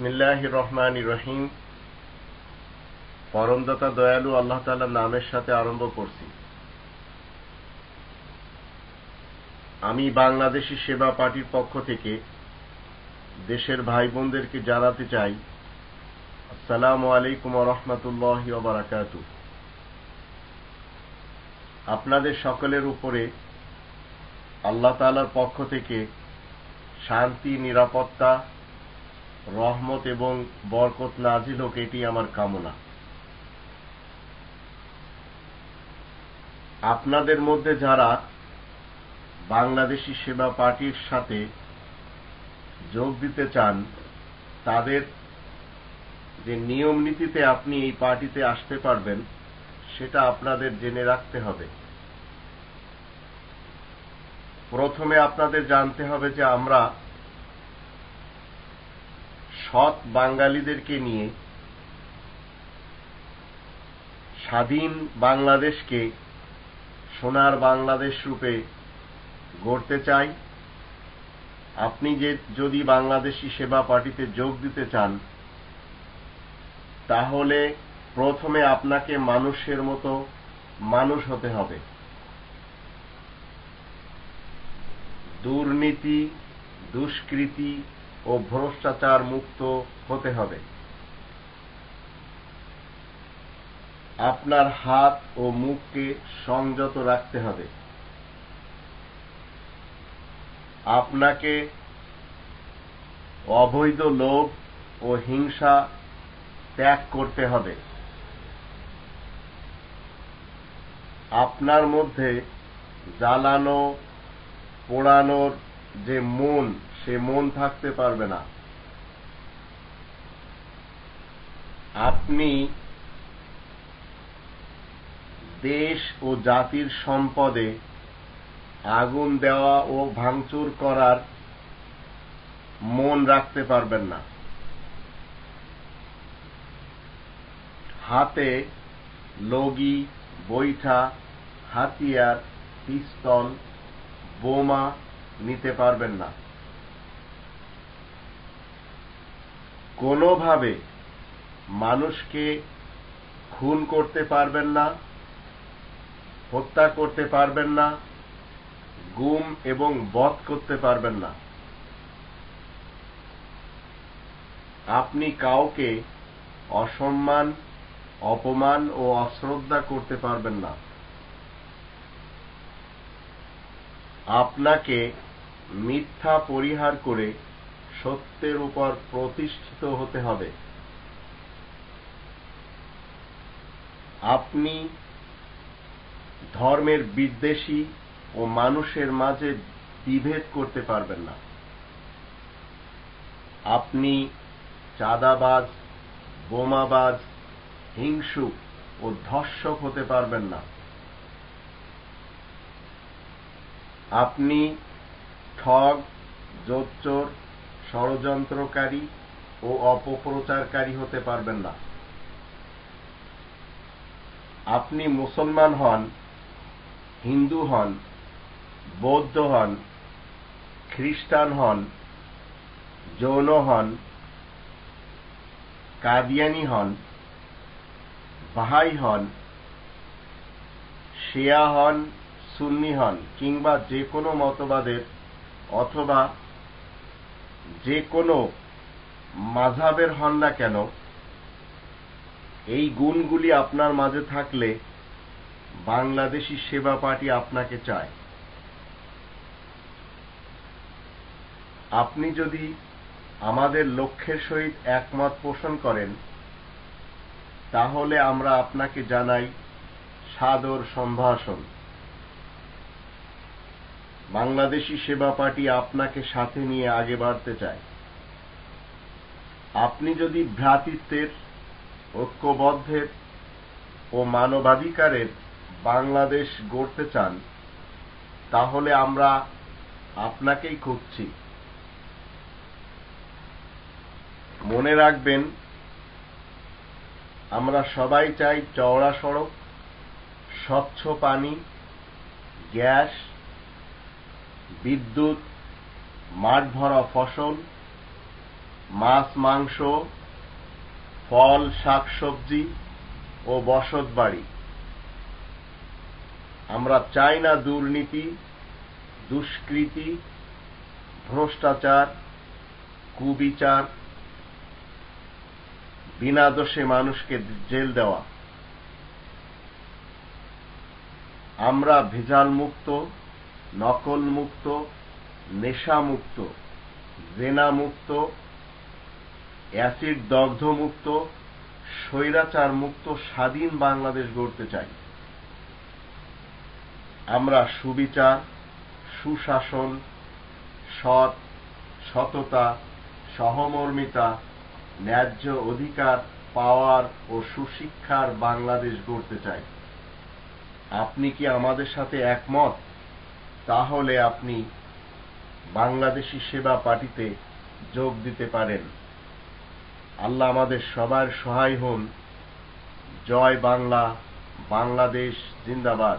বিসমিল্লাহ রহমান রহিম পরমদাতা দয়ালু আল্লাহ তালার নামের সাথে আরম্ভ করছি। আমি বাংলাদেশি সেবা পার্টির পক্ষ থেকে দেশের ভাই বোনদেরকে জানাতে চাই, আসসালামু আলাইকুম রহমতুল্লাহ বারাকাত আপনাদের সকলের উপরে আল্লাহ তালার পক্ষ থেকে শান্তি, নিরাপত্তা রহমত এবং বরকত নাজিল হোক, এটি আমার কামনা। আপনাদের মধ্যে যারা বাংলাদেশি সেবা পার্টির সাথে যোগ দিতে চান, তাদের যে নিয়ম নীতিতে আপনি এই পার্টিতে আসতে পারবেন, সেটা আপনাদের জেনে রাখতে হবে। প্রথমে আপনাদের জানতে হবে যে আমরা সৎ বাঙালিদেরকে নিয়ে স্বাধীন বাংলাদেশকে সোনার বাংলাদেশ রূপে গড়তে চাই। আপনি যে যদি বাংলাদেশি সেবা পার্টিতে যোগ দিতে চান, তাহলে প্রথমে আপনাকে মানুষের মতো মানুষ হতে হবে। দুর্নীতি, দুষ্কৃতি ও ভ্রষ্টাচার মুক্ত হতে হবে। আপনার হাত ও মুখকে সংযত রাখতে হবে। আপনাকে অবৈধ লোভ ও হিংসা ত্যাগ করতে হবে। আপনার মধ্যে জ্বালানো, পোড়ানোর যে মন, সে মন থাকতে পারবে না। আপনি দেশ ও জাতির সম্পদে আগুন দেওয়া ও ভাঙচুর করার মন রাখতে পারবেন না। হাতে লগি, বৈঠা, হাতিয়ার, পিস্তল, বোমা নিতে পারবেন না। কোনোভাবে মানুষকে খুন করতে পারবেন না, হত্যা করতে পারবেন না, গুম এবং বধ করতে পারবেন না। আপনি কাউকে অসম্মান, অপমান ও অশ্রদ্ধা করতে পারবেন না। আপনাকে মিথ্যা পরিহার করে সত্যের উপর প্রতিষ্ঠিত হতে হবে। আপনি ধর্মের বিদ্বেষী ও মানুষের মাঝে বিভেদ করতে পারবেন না। আপনি চাঁদাবাজ, বোমাবাজ, হিংসুক ও ধর্ষক হতে পারবেন না। আপনি ঠগ জোচ্চোর ষড়যন্ত্রকারী ও অপপ্রচারকারী হতে পারবেন না। আপনি মুসলমান হন, হিন্দু হন, বৌদ্ধ হন, খ্রিস্টান হন, যৌন হন, কাদিয়ানি হন, বাহাই হন, শিয়া হন, সুন্নি হন কিংবা যে কোনো মতবাদের অথবা যে কোনো মাঝাবের হন না কেন, এই গুণগুলি আপনার মাঝে থাকলে বাংলাদেশি সেবা পার্টি আপনাকে চায়। আপনি যদি আমাদের লক্ষ্যের সহিত একমত পোষণ করেন, তাহলে আমরা আপনাকে জানাই সাদর সম্ভাষণ। বাংলাদেশি সেবা পার্টি আপনাকে সাথে নিয়ে আগে বাড়তে চায়। আপনি যদি ভ্রাতৃত্বের, ঐক্যবদ্ধের ও মানবাধিকারের বাংলাদেশ গড়তে চান, তাহলে আমরা আপনাকেই খুঁজছি। মনে রাখবেন, আমরা সবাই চাই চওড়া সড়ক, স্বচ্ছ পানি, গ্যাস বিদ্যুৎ মাঠ ভরা ফসল, মাছ, মাংস, ফল শাকসবজি ও বসত বাড়ি। আমরা চাই না দুর্নীতি, দুষ্কৃতি, ভ্রষ্টাচার, কুবিচার, বিনা মানুষকে জেল দেওয়া। আমরা ভেজাল মুক্ত নকল মুক্ত নেশা মুক্ত জেনা মুক্ত অ্যাসিড দগ্ধ মুক্ত স্বৈরাচার মুক্ত স্বাধীন বাংলাদেশ গড়তে চাই। আমরা সুবিচার, সুশাসন, সৎ, সততা, সহমর্মিতা, ন্যায্য অধিকার, পাওয়ার ও সুশিক্ষার বাংলাদেশ গড়তে চাই। আপনি কি আমাদের সাথে একমত? তাহলে আপনি বাংলাদেশি সেবা পার্টিতে যোগ দিতে পারেন। আল্লাহ আমাদের সবার সহায় হন। জয় বাংলা, বাংলাদেশ, জিন্দাবাদ।